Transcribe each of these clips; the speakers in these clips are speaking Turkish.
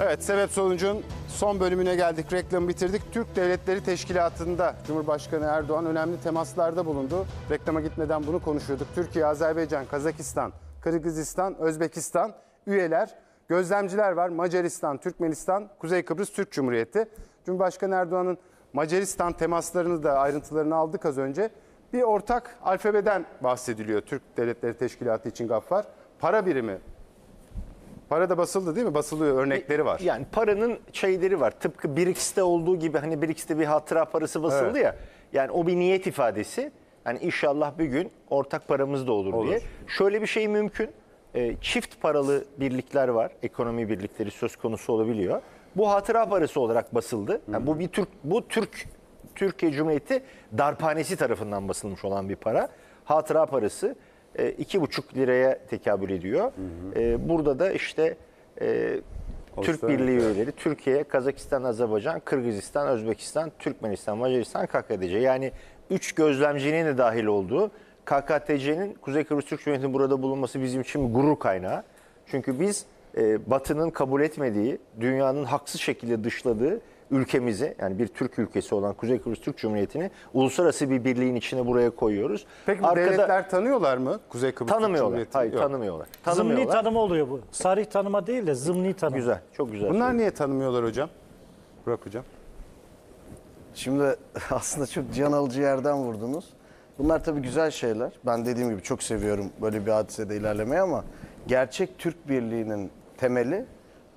Evet, sebep sonucun son bölümüne geldik. Reklamı bitirdik. Türk Devletleri Teşkilatı'nda Cumhurbaşkanı Erdoğan önemli temaslarda bulundu. Reklama gitmeden bunu konuşuyorduk. Türkiye, Azerbaycan, Kazakistan, Kırgızistan, Özbekistan üyeler, gözlemciler var. Macaristan, Türkmenistan, Kuzey Kıbrıs Türk Cumhuriyeti. Cumhurbaşkanı Erdoğan'ın Macaristan temaslarını da ayrıntılarını aldık az önce. Bir ortak alfabeden bahsediliyor Türk Devletleri Teşkilatı için Gaffar. Para birimi Para da basıldı değil mi? Basılıyor örnekleri var. Yani paranın şeyleri var. Tıpkı BRICS'te olduğu gibi hani BRICS'te bir hatıra parası basıldı Evet. ya. Yani o bir niyet ifadesi. Yani inşallah bir gün ortak paramız da olur, Olur. diye. Şöyle bir şey mümkün. Ee, çift paralı birlikler var. Ekonomi birlikleri söz konusu olabiliyor. Bu hatıra parası olarak basıldı. Yani bu bir Türk bu Türk Türkiye Cumhuriyeti darphanesi tarafından basılmış olan bir para. Hatıra parası e, iki buçuk liraya tekabül ediyor. E, burada da işte e, Türk. Birliği üyeleri Türkiye, Kazakistan, Azerbaycan, Kırgızistan, Özbekistan, Türkmenistan, Macaristan, KKTC. Yani üç gözlemcinin de dahil olduğu KKTC'nin Kuzey Kıbrıs Türk Cumhuriyeti'nin burada bulunması bizim için bir gurur kaynağı. Çünkü biz e, Batı'nın kabul etmediği, dünyanın haksız şekilde dışladığı ülkemizi yani bir Türk ülkesi olan Kuzey Kıbrıs Türk Cumhuriyeti'ni uluslararası bir birliğin içine buraya koyuyoruz. Peki bu Arkada- devletler tanıyorlar mı Kuzey Kıbrıs Türk tanımıyorlar. Cumhuriyeti? Hayır Yok. tanımıyorlar. Zımni Tanımıyorlar. tanıma oluyor bu. Sarih tanıma değil de zımni tanıma. Güzel, çok güzel. Bunlar niye tanımıyorlar hocam? Burak hocam. Şimdi aslında çok can alıcı yerden vurdunuz. Bunlar tabii güzel şeyler. Ben dediğim gibi çok seviyorum böyle bir hadisede ilerlemeyi ama gerçek Türk Birliği'nin temeli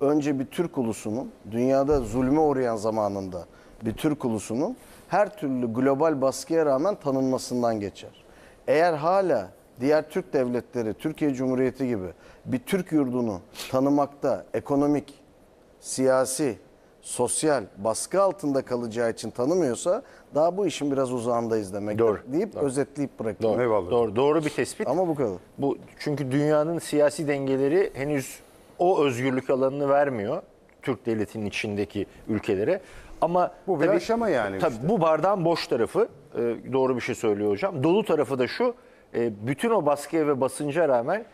önce bir Türk ulusunun dünyada zulme uğrayan zamanında bir Türk ulusunun her türlü global baskıya rağmen tanınmasından geçer. Eğer hala diğer Türk devletleri, Türkiye Cumhuriyeti gibi bir Türk yurdunu tanımakta ekonomik, siyasi, sosyal baskı altında kalacağı için tanımıyorsa daha bu işin biraz uzağındayız demek Doğru, deyip özetleyip bırakayım. Doğru, Eyvallah. doğru, doğru bir tespit. Ama bu kadar. Bu çünkü dünyanın siyasi dengeleri henüz o özgürlük alanını vermiyor Türk devletinin içindeki ülkelere. Ama Bu bir aşama yani Tabii işte. bu bardağın boş tarafı e, doğru bir şey söylüyor hocam. Dolu tarafı da şu. e, bütün o baskıya ve basınca rağmen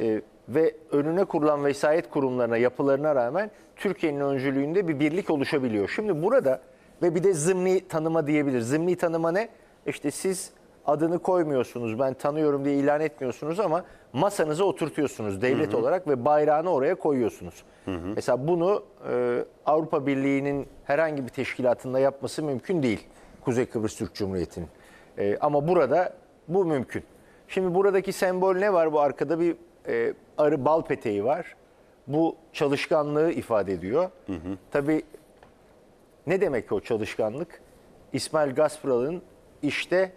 e, ve önüne kurulan vesayet kurumlarına, yapılarına rağmen Türkiye'nin öncülüğünde bir birlik oluşabiliyor. Şimdi burada ve bir de zımni tanıma diyebilir. Zımni tanıma ne? İşte siz adını koymuyorsunuz, ben tanıyorum diye ilan etmiyorsunuz ama masanıza oturtuyorsunuz devlet olarak ve bayrağını oraya koyuyorsunuz. Mesela bunu e, Avrupa Birliği'nin herhangi bir teşkilatında yapması mümkün değil. Kuzey Kıbrıs Türk Cumhuriyeti'nin. E, ama burada bu mümkün. Şimdi buradaki sembol ne var? Bu arkada bir e, arı bal peteği var. Bu çalışkanlığı ifade ediyor. Tabii ne demek o çalışkanlık? İsmail Gasparal'ın işte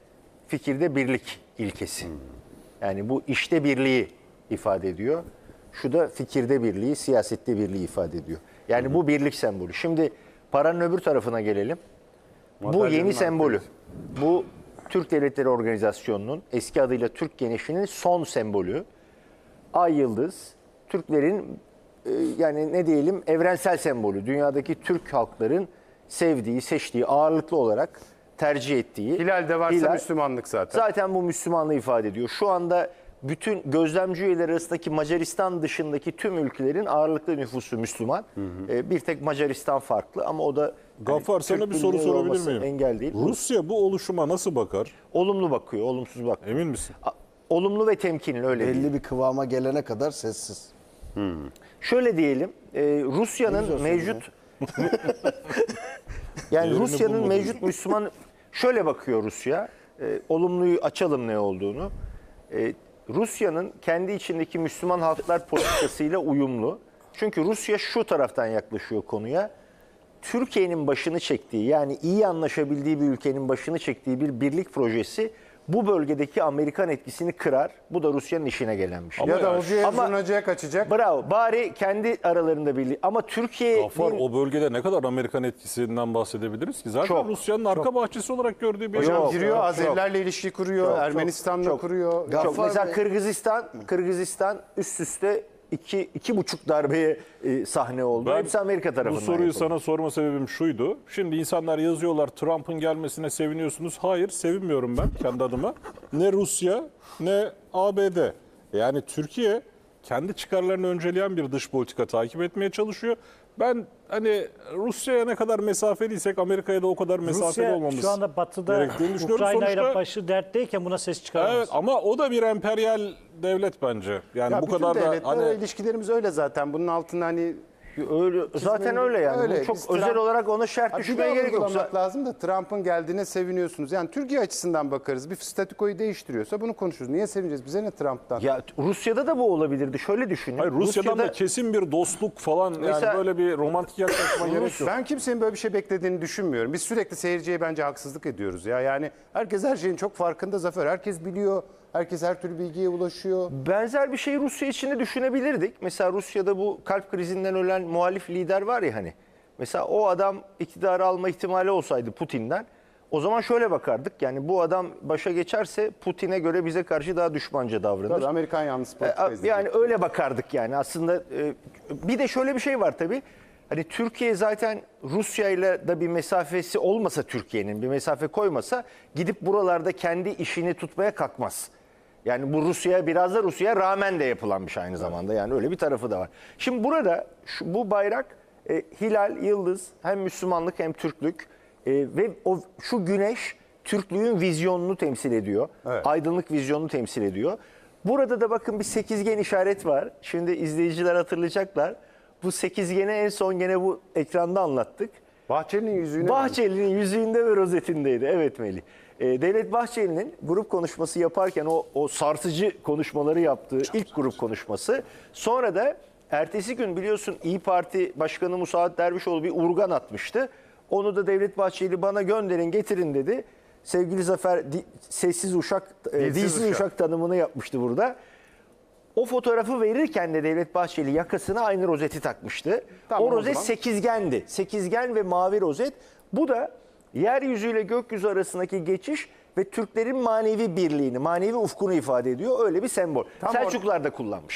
fikirde birlik ilkesi. Yani bu işte birliği ifade ediyor. Şu da fikirde birliği, siyasette birliği ifade ediyor. Yani bu birlik sembolü. Şimdi paranın öbür tarafına gelelim. Bu yeni sembolü. Bu Türk Devletleri Organizasyonu'nun eski adıyla Türk Genişliği'nin son sembolü. Ay yıldız Türklerin e, yani ne diyelim evrensel sembolü. Dünyadaki Türk halkların sevdiği, seçtiği, ağırlıklı olarak tercih ettiği. Hilal'de varsa Hilal. Müslümanlık zaten. Zaten bu Müslümanlığı ifade ediyor. Şu anda bütün gözlemci üyeler arasındaki Macaristan dışındaki tüm ülkelerin ağırlıklı nüfusu Müslüman. E, bir tek Macaristan farklı ama o da Gaffar hani sana Türk bir soru sorabilir miyim? Engel değil. Rusya bu oluşuma nasıl bakar? Olumlu bakıyor, olumsuz bakmıyor. Emin misin? A- Olumlu ve temkinli öyle değil. Belli bir kıvama gelene kadar sessiz. Şöyle diyelim, e, Rusya'nın mevcut yani Rusya'nın mevcut Müslüman şöyle bakıyor Rusya. E, olumluyu açalım ne olduğunu. E, Rusya'nın kendi içindeki Müslüman halklar politikasıyla uyumlu. Çünkü Rusya şu taraftan yaklaşıyor konuya. Türkiye'nin başını çektiği yani iyi anlaşabildiği bir ülkenin başını çektiği bir birlik projesi bu bölgedeki Amerikan etkisini kırar. Bu da Rusya'nın işine gelen bir şey. ya da yani- Hoca Ama- Zurnacı'ya kaçacak. Bravo. Bari kendi aralarında birlik. Ama Türkiye Gaffar o bölgede ne kadar Amerikan etkisinden bahsedebiliriz ki? Zaten Çok, Rusya'nın arka bahçesi olarak gördüğü bir Hocam Yok, giriyor, yok, Azerilerle ilişki kuruyor, Ermenistan'la kuruyor. Çok. Mesela Kırgızistan, Kırgızistan üst üste iki, iki buçuk darbeye e, sahne oldu. Ben Hepsi Amerika tarafından Bu soruyu yapıldı. sana sorma sebebim şuydu. Şimdi insanlar yazıyorlar Trump'ın gelmesine seviniyorsunuz. Hayır sevinmiyorum ben kendi adıma. Ne Rusya ne ABD. Yani Türkiye kendi çıkarlarını önceleyen bir dış politika takip etmeye çalışıyor. Ben hani Rusya'ya ne kadar mesafeliysek Amerika'ya da o kadar mesafeli Rusya olmamız şu anda batıda. Ukrayna ile başı dertteyken buna ses çıkaramaz. Evet ama o da bir emperyal devlet bence. Yani Ya bu bütün kadar da hani ilişkilerimiz öyle zaten. Bunun altında hani Öyle, zaten öyle yani. Öyle. Çok Biz özel Trump- olarak ona şart Ha, düşmeye gerek yok. lazım da Trump'ın geldiğine seviniyorsunuz. Yani Türkiye açısından bakarız. Bir statükoyu değiştiriyorsa bunu konuşuruz. Niye sevineceğiz? Bize ne Trump'tan? Ya Rusya'da da bu olabilirdi. Şöyle düşünün. hayır, Rusya'dan Rusya'da- da kesin bir dostluk falan yani Mesela- böyle bir romantik yaklaşma gerek yok. Ben kimsenin böyle bir şey beklediğini düşünmüyorum. Biz sürekli seyirciye bence haksızlık ediyoruz ya. Yani herkes her şeyin çok farkında Zafer. Herkes biliyor. Herkes her türlü bilgiye ulaşıyor. Benzer bir şeyi Rusya için de düşünebilirdik. Mesela Rusya'da bu kalp krizinden ölen muhalif lider var ya hani. Mesela o adam iktidarı alma ihtimali olsaydı Putin'den o zaman şöyle bakardık. Yani bu adam başa geçerse Putin'e göre bize karşı daha düşmanca davranır. Tabii Amerikan yanlısı E, izleyecek. Yani öyle bakardık yani aslında. e, Bir de şöyle bir şey var tabii. Hani Türkiye zaten Rusya ile de bir mesafesi olmasa Türkiye'nin bir mesafe koymasa gidip buralarda kendi işini tutmaya kalkmaz. Yani bu Rusya'ya biraz da Rusya'ya rağmen de yapılan bir şey aynı zamanda. Yani öyle bir tarafı da var. Şimdi burada şu, bu bayrak e, hilal, yıldız hem Müslümanlık hem Türklük e, ve o şu güneş Türklüğün vizyonunu temsil ediyor. Evet. Aydınlık vizyonunu temsil ediyor. Burada da bakın bir sekizgen işaret var. Şimdi izleyiciler hatırlayacaklar. Bu sekizgeni en son gene bu ekranda anlattık. Bahçeli'nin yüzüğüne Bahçeli'nin yüzüğünde ve rozetindeydi. Evet Melih. Ee, Devlet Bahçeli'nin grup konuşması yaparken o, o sarsıcı konuşmaları yaptığı ilk grup konuşması. Sonra da ertesi gün biliyorsun İyi Parti Başkanı Musaat Dervişoğlu bir urgan atmıştı. Onu da Devlet Bahçeli bana gönderin getirin dedi. Sevgili Zafer di- sessiz uşak, e, dilsiz uşak. uşak tanımını yapmıştı burada. O fotoğrafı verirken de Devlet Bahçeli yakasına aynı rozeti takmıştı. Tamam, o o rozet zaman. sekizgendi. Sekizgen ve mavi rozet. Bu da yeryüzüyle gökyüzü arasındaki geçiş ve Türklerin manevi birliğini, manevi ufkunu ifade ediyor. Öyle bir sembol. Tam Selçuklular da kullanmış.